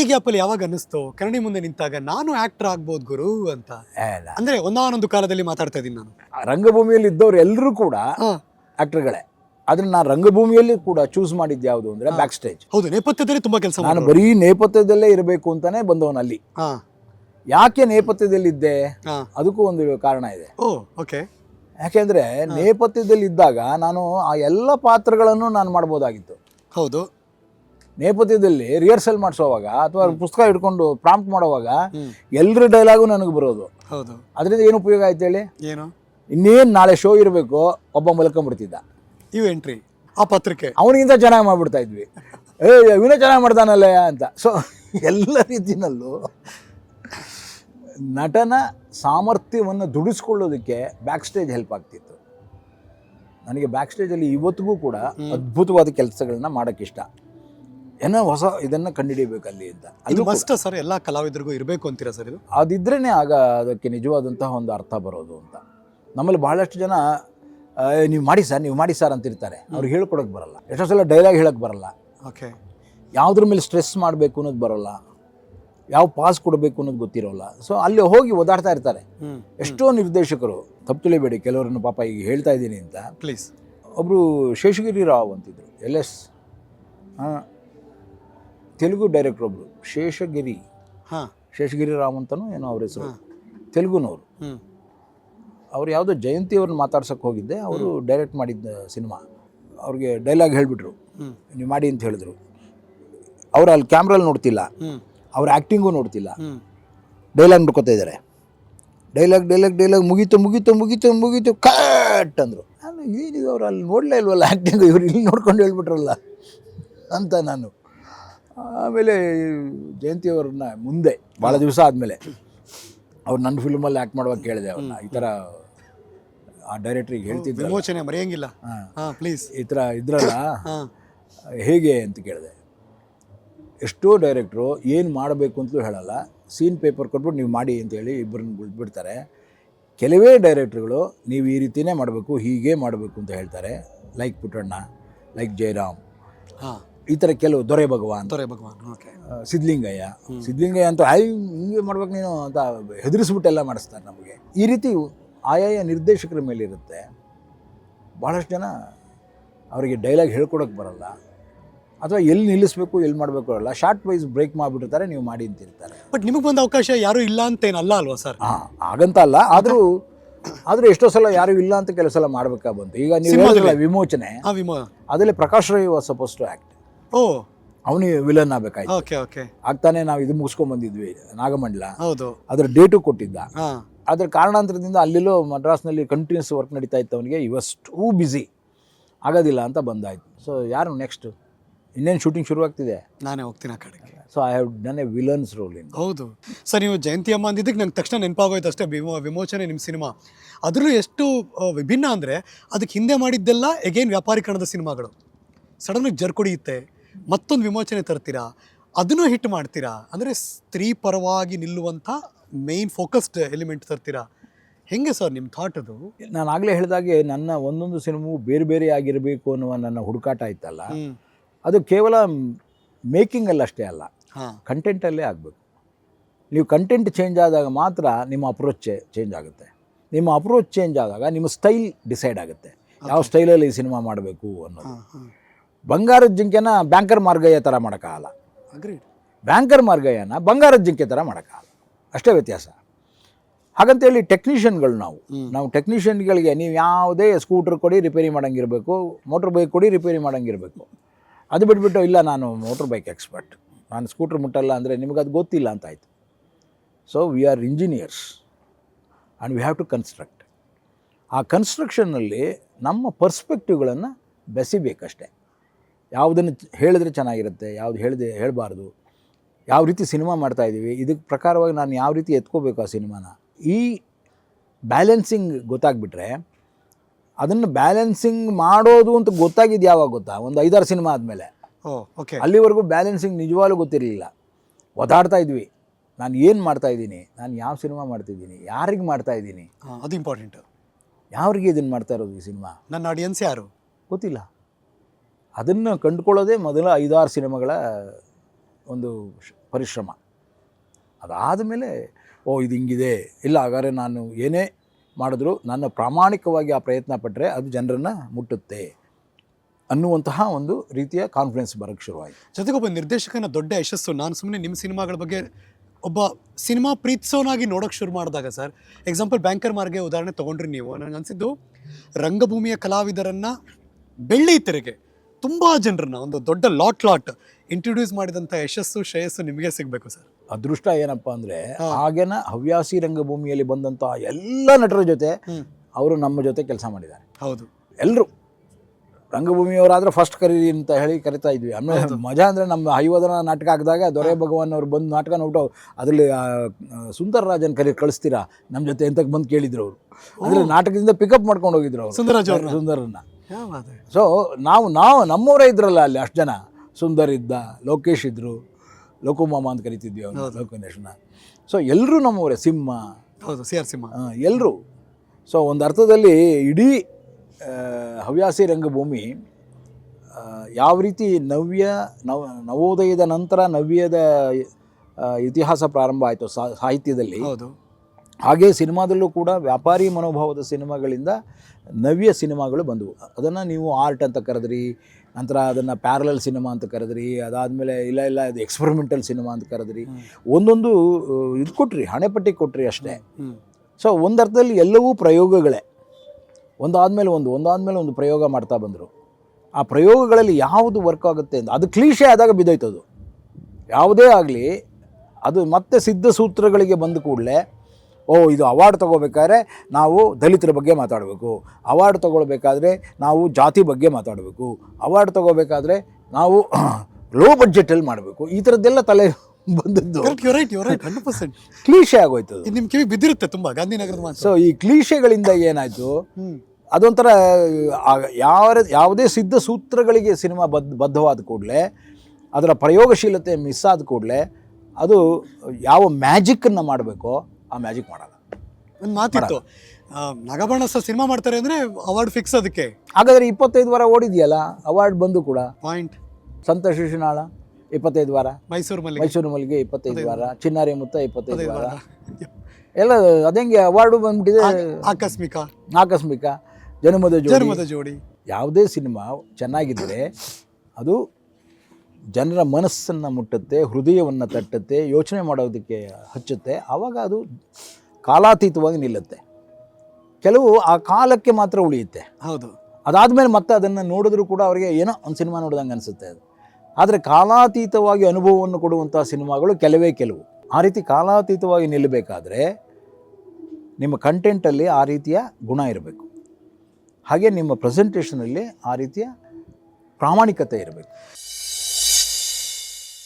ಈ ಗ್ಯಾಪಲ್ಲಿ ಯಾವಾಗ ಅನ್ನಿಸ್ತು? ಕನ್ನಡಿ ಮುಂದೆ ನಿಂತಾಗ ನಾನು ಆಕ್ಟರ್ ಆಗ್ಬೋದು ಗುರು ಅಂತ. ಅಂದ್ರೆ ಒಂದಾನೊಂದು ಕಾಲದಲ್ಲಿ ಮಾತಾಡ್ತಾ ಇದ್ದೀನಿ ನಾನು. ರಂಗಭೂಮಿಯಲ್ಲಿ ಇದ್ದವ್ರು ಎಲ್ಲರೂ ಕೂಡ ಆಕ್ಟರ್ಗಳೇ ಆದ್ರೆ ನಾನು ರಂಗಭೂಮಿಯಲ್ಲಿ ಕೂಡ ಚೂಸ್ ಮಾಡಿದ್ದು ಯಾವುದು ಅಂದ್ರೆ ಬ್ಯಾಕ್ ಸ್ಟೇಜ್ ಹೌದು ನೇಪಥ್ಯದಲ್ಲಿ ತುಂಬಾ ಕೆಲಸ ನಾನು ಬರೀ ನೇಪಥ್ಯದಲ್ಲೇ ಇರಬೇಕು ಅಂತಾನೆ ಬಂದವನಲ್ಲಿ ಯಾಕೆ ನೇಪಥ್ಯದಲ್ಲಿದ್ದೆ ಇದ್ದೆ? ಅದಕ್ಕೂ ಒಂದು ಕಾರಣ ಇದೆ. Oh okay. ಯಾಕೆಂದ್ರೆ ನೇಪಥ್ಯದಲ್ಲಿ ಇದ್ದಾಗ ನಾನು ಆ ಎಲ್ಲ ಪಾತ್ರಗಳನ್ನು ನಾನು ಮಾಡ್ಬೋದಾಗಿತ್ತು. ಹೌದು. ನೇಪಥ್ಯದಲ್ಲಿ ರಿಹರ್ಸಲ್ ಮಾಡಿಸೋವಾಗ ಅಥವಾ ಪುಸ್ತಕ ಇಟ್ಕೊಂಡು ಪ್ರಾಂಪ್ಟ್ ಮಾಡೋವಾಗ ಎಲ್ರ ಎಲ್ಲರ ಡೈಲಾಗು ನನಗೆ ಬರೋದು. ಹೌದು. ಅದರಿಂದ ಏನು ಉಪಯೋಗ ಆಯ್ತು ಹೇಳಿ? ಏನು? ಇನ್ನೇನು ನಾಳೆ ಶೋ ಇರಬೇಕು ಒಬ್ಬ ಮಲ್ಕೊಂಡ್ಬಿಡ್ತಿದ್ದ ಇವು ಎಂಟ್ರಿ ಆ ಪತ್ರಿಕೆ. ಅವನಿಗಿಂತ ಚೆನ್ನಾಗಿ ಮಾಡ್ಬಿಡ್ತಾ ಇದ್ವಿ. ಏ ಇವನೇ ಚೆನ್ನಾಗಿ ಮಾಡ್ತಾನಲ್ಲ ಅಂತ. ಸೊ ಎಲ್ಲ ರೀತಿಯಲ್ಲೂ ನಟನ ಸಾಮರ್ಥ್ಯವನ್ನು ದುಡಿಸ್ಕೊಳ್ಳೋದಕ್ಕೆ ಬ್ಯಾಕ್ ಸ್ಟೇಜ್ ಹೆಲ್ಪ್ ಆಗ್ತಿತ್ತು. ನನಗೆ ಬ್ಯಾಕ್ ಸ್ಟೇಜಲ್ಲಿ ಇವತ್ತಿಗೂ ಕೂಡ ಅದ್ಭುತವಾದ ಕೆಲಸಗಳನ್ನ ಮಾಡೋಕ್ಕೆ ಇಷ್ಟ. ಏನೋ ಹೊಸ ಇದನ್ನು ಕಂಡುಹಿಡಿಯಬೇಕು ಅಲ್ಲಿ ಅಂತ. ಇದು ಅಲ್ಲೂ ಮಸ್ಟ್ ಸರ್ ಎಲ್ಲ ಕಲಾವಿದರಿಗೂ ಇರಬೇಕು ಅಂತೀರಾ ಸರ್ ಇದು? ಅದಿದ್ರೇ ಆಗ ಅದಕ್ಕೆ ನಿಜವಾದಂತಹ ಒಂದು ಅರ್ಥ ಬರೋದು ಅಂತ. ನಮ್ಮಲ್ಲಿ ಬಹಳಷ್ಟು ಜನ ನೀವು ಮಾಡಿ ಸರ್ ನೀವು ಮಾಡಿ ಸರ್ ಅಂತಿರ್ತಾರೆ. ಅವ್ರಿಗೆ ಹೇಳ್ಕೊಡೋಕೆ ಬರಲ್ಲ. ಎಷ್ಟೋ ಸಲ ಡೈಲಾಗ್ ಹೇಳಕ್ಕೆ ಬರಲ್ಲ. ಓಕೆ ಯಾವುದ್ರ ಮೇಲೆ ಸ್ಟ್ರೆಸ್ ಮಾಡಬೇಕು ಅನ್ನೋದು ಬರಲ್ಲ. ಯಾವ ಪಾಸ್ ಕೊಡಬೇಕು ಅನ್ನೋದು ಗೊತ್ತಿರೋಲ್ಲ. ಸೊ ಅಲ್ಲಿ ಹೋಗಿ ಓದಾಡ್ತಾ ಇರ್ತಾರೆ. ಎಷ್ಟೋ ನಿರ್ದೇಶಕರು ತಪ್ಪು ತಿಳಿಬೇಡಿ ಕೆಲವರನ್ನು ಪಾಪ ಈಗ ಹೇಳ್ತಾ ಇದ್ದೀನಿ ಅಂತ. ಪ್ಲೀಸ್ ಒಬ್ಬರು ಶೇಷಗಿರಿ ರಾವ್ ಅಂತಿದ್ರು. L S. ತೆಲುಗು ಡೈರೆಕ್ಟರ್ ಒಬ್ರು ಶೇಷಗಿರಿ. ಹಾಂ. ಶೇಷಗಿರಿ ರಾಮ್ ಅಂತನೂ ಏನೋ ಅವ್ರ ಹೆಸರು. ತೆಲುಗುನವರು. ಅವ್ರು ಯಾವುದೋ ಜಯಂತಿ ಅವ್ರನ್ನ ಮಾತಾಡ್ಸಕ್ಕೆ ಹೋಗಿದ್ದೆ ಅವರು ಡೈರೆಕ್ಟ್ ಮಾಡಿದ್ದ ಸಿನಿಮಾ. ಅವ್ರಿಗೆ ಡೈಲಾಗ್ ಹೇಳಿಬಿಟ್ರು. ನೀವು ಮಾಡಿ ಅಂತ ಹೇಳಿದ್ರು. ಅವ್ರು ಅಲ್ಲಿ ಕ್ಯಾಮ್ರಲ್ಲಿ ನೋಡ್ತಿಲ್ಲ. ಅವ್ರ ಆ್ಯಕ್ಟಿಂಗು ನೋಡ್ತಿಲ್ಲ. ಡೈಲಾಗ್ ನೋಡ್ಕೊತಾ ಇದ್ದಾರೆ ಡೈಲಾಗ್ ಡೈಲಾಗ್ ಡೈಲಾಗ್ ಮುಗೀತು ಮುಗೀತು ಮುಗೀತು ಮುಗೀತು ಕಟ್ ಅಂದರು. ನಾನು ಏನಿದು ಅವ್ರು ಅಲ್ಲಿ ನೋಡಲೇ ಇಲ್ವಲ್ಲ ಆ್ಯಕ್ಟಿಂಗ್ ಇವ್ರು ಇಲ್ಲಿ ನೋಡ್ಕೊಂಡು ಹೇಳ್ಬಿಟ್ರಲ್ಲ ಅಂತ ನಾನು. ಆಮೇಲೆ ಜಯಂತಿ ಅವ್ರನ್ನ ಮುಂದೆ ಭಾಳ ದಿವಸ ಆದಮೇಲೆ ಅವ್ರು ನನ್ನ ಫಿಲ್ಮಲ್ಲಿ ಆ್ಯಕ್ಟ್ ಮಾಡುವಾಗ ಕೇಳಿದೆ ಅವ್ರನ್ನ. ಈ ಥರ ಆ ಡೈರೆಕ್ಟ್ರಿಗೆ ಹೇಳ್ತಿದ್ದೆ ಮೋಚನೆ ಮರೆಯಂಗಿಲ್ಲ. ಹಾಂ. ಪ್ಲೀಸ್ ಈ ಥರ ಇದ್ರಲ್ಲ ಹಾ. ಹೇಗೆ ಅಂತ ಕೇಳಿದೆ. ಎಷ್ಟೋ ಡೈರೆಕ್ಟ್ರು ಏನು ಮಾಡಬೇಕು ಅಂತಲೂ ಹೇಳಲ್ಲ. ಸೀನ್ ಪೇಪರ್ ಕೊಟ್ಬಿಟ್ಟು ನೀವು ಮಾಡಿ ಅಂತೇಳಿ ಇಬ್ಬರನ್ನ ಬಿಡ್ಬಿಡ್ತಾರೆ ಕೆಲವೇ ಡೈರೆಕ್ಟ್ರುಗಳು ನೀವು ಈ ರೀತಿಯೇ ಮಾಡಬೇಕು ಹೀಗೆ ಮಾಡಬೇಕು ಅಂತ ಹೇಳ್ತಾರೆ. Like Puttanna like Jayaram. ಹಾ. ಈ ಥರ ಕೆಲವು ದೊರೆ ಭಗವಾನ್. ದೊರೆ ಭಗವಾನ್ ಓಕೆ ಸಿದ್ಧಲಿಂಗಯ್ಯ. ಸಿದ್ಲಿಂಗಯ್ಯ ಅಂತ ಐ ಹಿಂಗೆ ಮಾಡ್ಬೇಕು ನೀನು ಅಂತ ಹೆದರಿಸ್ಬಿಟ್ಟೆಲ್ಲ ಮಾಡಿಸ್ತಾರೆ ನಮಗೆ. ಈ ರೀತಿ ಆಯಾಯ ನಿರ್ದೇಶಕರ ಮೇಲಿರುತ್ತೆ. ಭಾಳಷ್ಟು ಜನ ಅವರಿಗೆ ಡೈಲಾಗ್ ಹೇಳ್ಕೊಡೋಕೆ ಬರಲ್ಲ. ಅಥವಾ ಎಲ್ಲಿ ನಿಲ್ಲಿಸ್ಬೇಕು ಎಲ್ಲಿ ಮಾಡಬೇಕು ಅಲ್ಲ ಶಾರ್ಟ್ ವೈಸ್ ಬ್ರೇಕ್ ಮಾಡಿಬಿಟ್ಟಿರ್ತಾರೆ ನೀವು ಮಾಡಿ ಅಂತಿರ್ತಾರೆ ಬಟ್ ನಿಮಗೆ ಬಂದ ಅವಕಾಶ ಯಾರು ಇಲ್ಲ ಅಂತೇನಲ್ಲ ಅಲ್ವಾ ಸರ್? ಹಾಂ ಹಾಗಂತ ಅಲ್ಲ. ಆದರೂ ಆದರೆ ಎಷ್ಟೋ ಸಲ ಯಾರು ಇಲ್ಲ ಅಂತ ಕೆಲಸ ಎಲ್ಲ ಮಾಡ್ಬೇಕಾ ಬಂತು. ಈಗ ನೀವು ವಿಮೋಚನೆ. ಅದರಲ್ಲಿ Prakash Rai was suppose to act oh. ಅವನಿಗೆ ವಿಲನ್ ಆಗ್ಬೇಕಾಯ್ತು. Okay okay. ಆಗ್ತಾನೆ ನಾವು ಇದು ಮುಗಿಸ್ಕೊಂಡ್ ಬಂದಿದ್ವಿ ನಾಗಮಂಡಲ. ಹೌದು. ಅದ್ರ ಡೇಟು ಕೊಟ್ಟಿದ್ದ. ಅದ್ರ ಕಾರಣಾಂತರದಿಂದ ಅಲ್ಲೆಲ್ಲೋ ಮದ್ರಾಸ್ನಲ್ಲಿ ಕಂಟಿನ್ಯೂಸ್ ವರ್ಕ್ ನಡೀತಾ ಇತ್ತು ಅವನಿಗೆ. ಇವಸ್ ವಾಸ್ ಟೂ ಬ್ಯುಸಿ ಆಗೋದಿಲ್ಲ ಅಂತ ಬಂದಾಯ್ತು. ಸೊ ಯಾರು ನೆಕ್ಸ್ಟ್ ಇನ್ನೇನು ಶೂಟಿಂಗ್ ಶುರುವಾಗ್ತಿದೆ? ನಾನೇ ಹೋಗ್ತೀನಿ ಆ ಕಡೆಗೆ. So I have done a villain's role in ಹೌದು. ಸರ್ ನೀವು ಜಯಂತಿ ಅಮ್ಮ ಅಂದಿದ್ದಕ್ಕೆ ನಂಗೆ ತಕ್ಷಣ ನೆನಪಾಗೋಯ್ತು ಅಷ್ಟೇ ವಿಮೋ ವಿಮೋಚನೆ ನಿಮ್ಮ ಸಿನಿಮಾ. ಅದರಲ್ಲೂ ಎಷ್ಟು ವಿಭಿನ್ನ ಅಂದರೆ ಅದಕ್ಕೆ ಹಿಂದೆ ಮಾಡಿದ್ದೆಲ್ಲ ಎಗೇನ್ ವ್ಯಾಪಾರೀಕರಣದ ಸಿನಿಮಾಗಳು. ಸಡನ್ನಾಗಿ ಜರ್ಕೊಡಿಯುತ್ತೆ ಮತ್ತೊಂದು ವಿಮೋಚನೆ ತರ್ತೀರಾ? ಅದನ್ನು ಹಿಟ್ ಮಾಡ್ತೀರಾ? ಅಂದರೆ ಸ್ತ್ರೀ ಪರವಾಗಿ ನಿಲ್ಲುವಂಥ ಮೇಯ್ನ್ ಫೋಕಸ್ಡ್ ಎಲಿಮೆಂಟ್ ತರ್ತೀರಾ? ಹೆಂಗೆ ಸರ್ ನಿಮ್ಮ ಥಾಟ್ ಅದು? ನಾನು ಆಗಲೇ ಹೇಳಿದಾಗೆ ನನ್ನ ಒಂದೊಂದು ಸಿನಿಮಾವು ಬೇರೆ ಬೇರೆ ಆಗಿರಬೇಕು ಅನ್ನುವ ನನ್ನ ಹುಡುಕಾಟ ಇತ್ತಲ್ಲ ಅದು ಕೇವಲ ಮೇಕಿಂಗಲ್ಲಿ ಅಷ್ಟೇ ಅಲ್ಲ. ಹಾಂ. ಕಂಟೆಂಟಲ್ಲೇ ಆಗಬೇಕು. ನೀವು ಕಂಟೆಂಟ್ ಚೇಂಜ್ ಆದಾಗ ಮಾತ್ರ ನಿಮ್ಮ ಅಪ್ರೋಚ್ ಚೇಂಜ್ ಆಗುತ್ತೆ. ನಿಮ್ಮ ಅಪ್ರೋಚ್ ಚೇಂಜ್ ಆದಾಗ ನಿಮ್ಮ ಸ್ಟೈಲ್ ಡಿಸೈಡ್ ಆಗುತ್ತೆ. ಯಾವ ಸ್ಟೈಲಲ್ಲಿ ಈ ಸಿನಿಮಾ ಮಾಡಬೇಕು ಅನ್ನೋದು. ಬಂಗಾರದ ಜಿಂಕೆನ ಬ್ಯಾಂಕರ್ ಮಾರ್ಗಯ್ಯ ಥರ ಮಾಡೋಕ್ಕಾಗಲ್ಲ. ಅಗ್ರೀಡ್ ಬ್ಯಾಂಕರ್ ಮಾರ್ಗಯ್ಯನ ಬಂಗಾರದ ಜಿಂಕೆ ಥರ ಮಾಡೋಕ್ಕಾಗಲ್ಲ. ಅಷ್ಟೇ ವ್ಯತ್ಯಾಸ. ಹಾಗಂತೇಳಿ ಟೆಕ್ನಿಷಿಯನ್ಗಳು ನಾವು. ನಾವು ಟೆಕ್ನಿಷಿಯನ್ಗಳಿಗೆ ನೀವು ಯಾವುದೇ ಸ್ಕೂಟ್ರ್ ಕೊಡಿ ರಿಪೇರಿ ಮಾಡೋಂಗಿರಬೇಕು ಮೋಟ್ರ್ ಬೈಕ್ ಕೊಡಿ ರಿಪೇರಿ ಮಾಡೋಂಗಿರಬೇಕು. ಅದು ಬಿಟ್ಬಿಟ್ಟು ಇಲ್ಲ ನಾನು ಮೋಟ್ರ್ ಬೈಕ್ ಎಕ್ಸ್ಪರ್ಟ್. ನಾನು ಸ್ಕೂಟ್ರ್ ಮುಟ್ಟಲ್ಲ ಅಂದರೆ ನಿಮಗೆ ಅದು ಗೊತ್ತಿಲ್ಲ ಅಂತ ಆಯಿತು. So we are engineers and we have to construct ಆ ಕನ್ಸ್ಟ್ರಕ್ಷನ್ನಲ್ಲಿ ನಮ್ಮ ಪರ್ಸ್ಪೆಕ್ಟಿವ್ಗಳನ್ನು ಬೆಸಿಬೇಕಷ್ಟೆ. ಯಾವುದನ್ನು ಹೇಳಿದ್ರೆ ಚೆನ್ನಾಗಿರುತ್ತೆ ಯಾವ್ದು ಹೇಳಿದೆ ಹೇಳಬಾರ್ದು ಯಾವ ರೀತಿ ಸಿನಿಮಾ ಮಾಡ್ತಾಯಿದ್ದೀವಿ ಇದಕ್ಕೆ ಪ್ರಕಾರವಾಗಿ ನಾನು ಯಾವ ರೀತಿ ಎತ್ಕೋಬೇಕು ಆ ಸಿನಿಮಾನ? ಈ ಬ್ಯಾಲೆನ್ಸಿಂಗ್ ಗೊತ್ತಾಗ್ಬಿಟ್ರೆ ಅದನ್ನು ಬ್ಯಾಲೆನ್ಸಿಂಗ್ ಮಾಡೋದು ಅಂತ ಗೊತ್ತಾಗಿದ್ದು ಯಾವಾಗ ಗೊತ್ತಾ? ಒಂದು ಐದಾರು ಸಿನಿಮಾ ಆದಮೇಲೆ. ಓಕೆ. ಅಲ್ಲಿವರೆಗೂ ಬ್ಯಾಲೆನ್ಸಿಂಗ್ ನಿಜವಾಗ್ಲೂ ಗೊತ್ತಿರಲಿಲ್ಲ. ಒದಾಡ್ತಾ ಇದ್ವಿ. ನಾನು ಏನು ಮಾಡ್ತಾ ಇದ್ದೀನಿ? ನಾನು ಯಾವ ಸಿನಿಮಾ ಮಾಡ್ತಿದ್ದೀನಿ ಯಾರಿಗೆ ಮಾಡ್ತಾ ಇದ್ದೀನಿ? ಅದು ಇಂಪಾರ್ಟೆಂಟ್ ಯಾರಿಗೆ ಇದನ್ನು ಮಾಡ್ತಾ ಇರೋದು ಈ ಸಿನಿಮಾ? ನನ್ನ ಆಡಿಯನ್ಸ್ ಯಾರು? ಗೊತ್ತಿಲ್ಲ. ಅದನ್ನು ಕಂಡುಕೊಳ್ಳೋದೇ ಮೊದಲ ಐದಾರು ಸಿನಿಮಾಗಳ ಒಂದು ಪರಿಶ್ರಮ. ಅದಾದ ಮೇಲೆ, ಓ, ಇದು ಹಿಂಗಿದೆ. ಇಲ್ಲ, ಹಾಗಾದ್ರೆ ನಾನು ಏನೇ ಮಾಡಿದ್ರು ನಾನು ಪ್ರಾಮಾಣಿಕವಾಗಿ ಆ ಪ್ರಯತ್ನ ಪಟ್ಟರೆ ಅದು ಜನರನ್ನು ಮುಟ್ಟುತ್ತೆ ಅನ್ನುವಂತಹ ಒಂದು ರೀತಿಯ ಕಾನ್ಫಿಡೆನ್ಸ್ ಬರೋಕ್ಕೆ ಶುರುವಾಯಿತು. ಜೊತೆಗೆ ಒಬ್ಬ ನಿರ್ದೇಶಕನ ದೊಡ್ಡ ಯಶಸ್ಸು. ನಾನು ಸುಮ್ಮನೆ ನಿಮ್ಮ ಸಿನಿಮಾಗಳ ಬಗ್ಗೆ ಒಬ್ಬ ಸಿನಿಮಾ ಪ್ರೀತಿಸೋನಾಗಿ ನೋಡೋಕೆ ಶುರು ಮಾಡಿದಾಗ ಸರ್, ಎಕ್ಸಾಂಪಲ್ ಬ್ಯಾಂಕರ್ ಮಾರ್ಗೆ ಉದಾಹರಣೆ ತೊಗೊಂಡ್ರಿ ನೀವು. ನನಗೆ ಅನಿಸಿದ್ದು, ರಂಗಭೂಮಿಯ ಕಲಾವಿದರನ್ನು ಬೆಳ್ಳಿ ತೆರೆಗೆ ತುಂಬ ಜನರನ್ನ ಒಂದು ದೊಡ್ಡ ಲಾಟ್ ಲಾಟ್ ಇಂಟ್ರೊಡ್ಯೂಸ್ ಮಾಡಿದಂಥ ಯಶಸ್ಸು ಶ್ರೇಯಸ್ಸು ನಿಮಗೆ ಸಿಗಬೇಕು ಸರ್. ಅದೃಷ್ಟ ಏನಪ್ಪ ಅಂದರೆ ಹಾಗೇನ ಆಗಿನ ಹವ್ಯಾಸಿ ರಂಗಭೂಮಿಯಲ್ಲಿ ಬಂದಂಥ ಎಲ್ಲ ನಟರ ಜೊತೆ ಅವರು ನಮ್ಮ ಜೊತೆ ಕೆಲಸ ಮಾಡಿದ್ದಾರೆ. ಹೌದು. ಎಲ್ಲರೂ ರಂಗಭೂಮಿಯವರಾದ್ರೆ ಫಸ್ಟ್ ಕರೀರಿ ಅಂತ ಹೇಳಿ ಕರಿತಾ ಇದ್ವಿ. ಆಮೇಲೆ ಮಜಾ ಅಂದರೆ ನಮ್ಮ ಹೈವದನ ನಾಟಕ ಹಾಕಿದಾಗ ದೊರೆ ಭಗವಾನ್ ಅವ್ರು ಬಂದು ನಾಟಕ ನೋಟು ಅದರಲ್ಲಿ ಸುಂದರ ರಾಜನ್ ಕರಿ ಕಳಿಸ್ತೀರಾ? ನಮ್ಮ ಜೊತೆ ಎಂತಕ್ಕೆ ಬಂದು ಕೇಳಿದ್ರು ಅವರು. ಅಂದರೆ ನಾಟಕದಿಂದ ಪಿಕಪ್ ಮಾಡ್ಕೊಂಡು ಹೋಗಿದ್ರು ಅವರು. ಸುಂದರರಾಜ್? ಸುಂದರನ್ನ? ಸೊ ನಾವು ನಾವು ನಮ್ಮವರೇ ಇದ್ರಲ್ಲ ಅಲ್ಲಿ ಅಷ್ಟು ಜನ. ಸುಂದರ್ ಇದ್ದ ಲೋಕೇಶ್ ಇದ್ದರು ಲೋಕುಮಾಮ ಅಂತ ಕರಿತಿದ್ವಿ ಅವನು ಲೋಕೇಶನ ಸೊ ಎಲ್ಲರೂ ನಮ್ಮವರೇ ಸಿಂಹ. ಹೌದು ಸಿ ಆರ್ ಸಿಂಹ. ಎಲ್ಲರೂ ಸೊ ಒಂದು ಅರ್ಥದಲ್ಲಿ ಇಡೀ ಹವ್ಯಾಸಿ ರಂಗಭೂಮಿ ಯಾವ ರೀತಿ ನವ್ಯ ನವ ನವೋದಯದ ನಂತರ ನವ್ಯದ ಇತಿಹಾಸ ಪ್ರಾರಂಭ ಆಯಿತು ಸಾಹಿತ್ಯದಲ್ಲಿ. ಹೌದು. ಹಾಗೆ ಸಿನಿಮಾದಲ್ಲೂ ಕೂಡ ವ್ಯಾಪಾರಿ ಮನೋಭಾವದ ಸಿನಿಮಾಗಳಿಂದ ನವ್ಯ ಸಿನಿಮಾಗಳು ಬಂದವು. ಅದನ್ನು ನೀವು ಆರ್ಟ್ ಅಂತ ಕರೆದ್ರಿ ನಂತರ ಅದನ್ನು ಪ್ಯಾರಲಲ್ ಸಿನಿಮಾ ಅಂತ ಕರೆದ್ರಿ ಅದಾದಮೇಲೆ ಇಲ್ಲ ಇಲ್ಲ ಇದು ಎಕ್ಸ್ಪರಿಮೆಂಟಲ್ ಸಿನಿಮಾ ಅಂತ ಕರೆದ್ರಿ. ಒಂದೊಂದು ಇದು ಕೊಟ್ರಿ ಹಣೆಪಟ್ಟಿ ಕೊಟ್ರಿ ಅಷ್ಟೇ. ಸೊ ಒಂದು ಅರ್ಥದಲ್ಲಿ ಎಲ್ಲವೂ ಪ್ರಯೋಗಗಳೇ. ಒಂದಾದ್ಮೇಲೆ ಒಂದು ಒಂದಾದ್ಮೇಲೆ ಒಂದು ಪ್ರಯೋಗ ಮಾಡ್ತಾ ಬಂದರು. ಆ ಪ್ರಯೋಗಗಳಲ್ಲಿ ಯಾವುದು ವರ್ಕ್ ಆಗುತ್ತೆ ಅಂತ ಅದು ಕ್ಲೀಶೆ ಆದಾಗ ಬಿದ್ದೋಯ್ತದು. ಯಾವುದೇ ಆಗಲಿ ಅದು ಮತ್ತೆ ಸಿದ್ಧ ಸೂತ್ರಗಳಿಗೆ ಬಂದ ಕೂಡಲೇ ಓ ಇದು ಅವಾರ್ಡ್ ತೊಗೋಬೇಕಾದ್ರೆ ನಾವು ದಲಿತರ ಬಗ್ಗೆ ಮಾತಾಡಬೇಕು. ಅವಾರ್ಡ್ ತೊಗೊಳ್ಬೇಕಾದ್ರೆ ನಾವು ಜಾತಿ ಬಗ್ಗೆ ಮಾತಾಡಬೇಕು. ಅವಾರ್ಡ್ ತೊಗೋಬೇಕಾದ್ರೆ ನಾವು ಲೋ ಬಡ್ಜೆಟಲ್ಲಿ ಮಾಡಬೇಕು. ಈ ಥರದ್ದೆಲ್ಲ ತಲೆ ಬಂದದ್ದು. ಕ್ಲೀಶೆ ಆಗೋಯ್ತದು ಇದು ನಿಮ್ಮ ಕಿವಿ ಬಿದ್ದಿರುತ್ತೆ ತುಂಬ ಗಾಂಧಿನಗರದ ಸೊ ಈ ಕ್ಲೀಶೆಗಳಿಂದ ಏನಾಯಿತು? ಅದೊಂಥರ ಯಾವ ಯಾವುದೇ ಸಿದ್ಧ ಸೂತ್ರಗಳಿಗೆ ಸಿನಿಮಾ ಬದ್ಧ ಬದ್ಧವಾದ ಕೂಡಲೇ ಅದರ ಪ್ರಯೋಗಶೀಲತೆ ಮಿಸ್ ಆದ ಕೂಡಲೇ ಅದು ಯಾವ ಮ್ಯಾಜಿಕ್ಕನ್ನು ಮಾಡಬೇಕೋ ಆ ಮ್ಯಾಜಿಕ್ ಮಾಡಲ್ಲ. ಒಂದು ಮಾತಿತ್ತು. ನಗಬಣ ನಾಗಭರಣ ಸರ್ ಸಿನಿಮಾ ಮಾಡ್ತಾರೆ ಅಂದ್ರೆ ಅವಾರ್ಡ್ ಫಿಕ್ಸ್ ಅದಕ್ಕೆ. ಹಾಗಾದರೆ ಇಪ್ಪತ್ತೈದು ವಾರ ಓಡಿದೆಯಲ್ಲ ಅವಾರ್ಡ್ ಬಂದು ಕೂಡ? ಪಾಯಿಂಟ್ ಸಂತ ಶಿಶುನಾಳ ಇಪ್ಪತ್ತೈದು ವಾರ. ಮೈಸೂರು ಮಲ್ಲಿಗೆ. ಮೈಸೂರು ಮಲ್ಲಿಗೆ ಇಪ್ಪತ್ತೈದು ವಾರ. ಚಿನ್ನಾರಿ ಮುತ್ತ ಇಪ್ಪತ್ತೈದು ವಾರ. ಎಲ್ಲ ಅದಂಗೆ ಅವಾರ್ಡು ಬಂದ್ಬಿಟ್ಟಿದೆ ಆಕಸ್ಮಿಕ. ಆಕಸ್ಮಿಕ. ಜನ್ಮದ ಜೋಡಿ. ಜನ್ಮದ ಜೋಡಿ. ಯಾವುದೇ ಸಿನಿಮಾ ಚೆನ್ನಾಗಿದ್ದರೆ ಅದು ಜನರ ಮನಸ್ಸನ್ನು ಮುಟ್ಟುತ್ತೆ ಹೃದಯವನ್ನು ತಟ್ಟುತ್ತೆ ಯೋಚನೆ ಮಾಡೋದಕ್ಕೆ ಹಚ್ಚುತ್ತೆ ಆವಾಗ ಅದು ಕಾಲಾತೀತವಾಗಿ ನಿಲ್ಲುತ್ತೆ. ಕೆಲವು ಆ ಕಾಲಕ್ಕೆ ಮಾತ್ರ ಉಳಿಯುತ್ತೆ. ಹೌದು. ಅದಾದಮೇಲೆ ಮತ್ತೆ ಅದನ್ನು ನೋಡಿದ್ರೂ ಕೂಡ ಅವರಿಗೆ ಏನೋ ಒಂದು ಸಿನಿಮಾ ನೋಡಿದಂಗೆ ಅನಿಸುತ್ತೆ ಅದು. ಆದರೆ ಕಾಲಾತೀತವಾಗಿ ಅನುಭವವನ್ನು ಕೊಡುವಂಥ ಸಿನಿಮಾಗಳು ಕೆಲವೇ ಕೆಲವು. ಆ ರೀತಿ ಕಾಲಾತೀತವಾಗಿ ನಿಲ್ಲಬೇಕಾದ್ರೆ ನಿಮ್ಮ ಕಂಟೆಂಟಲ್ಲಿ ಆ ರೀತಿಯ ಗುಣ ಇರಬೇಕು. ಹಾಗೆ ನಿಮ್ಮ ಪ್ರೆಸೆಂಟೇಷನಲ್ಲಿ ಆ ರೀತಿಯ ಪ್ರಾಮಾಣಿಕತೆ ಇರಬೇಕು.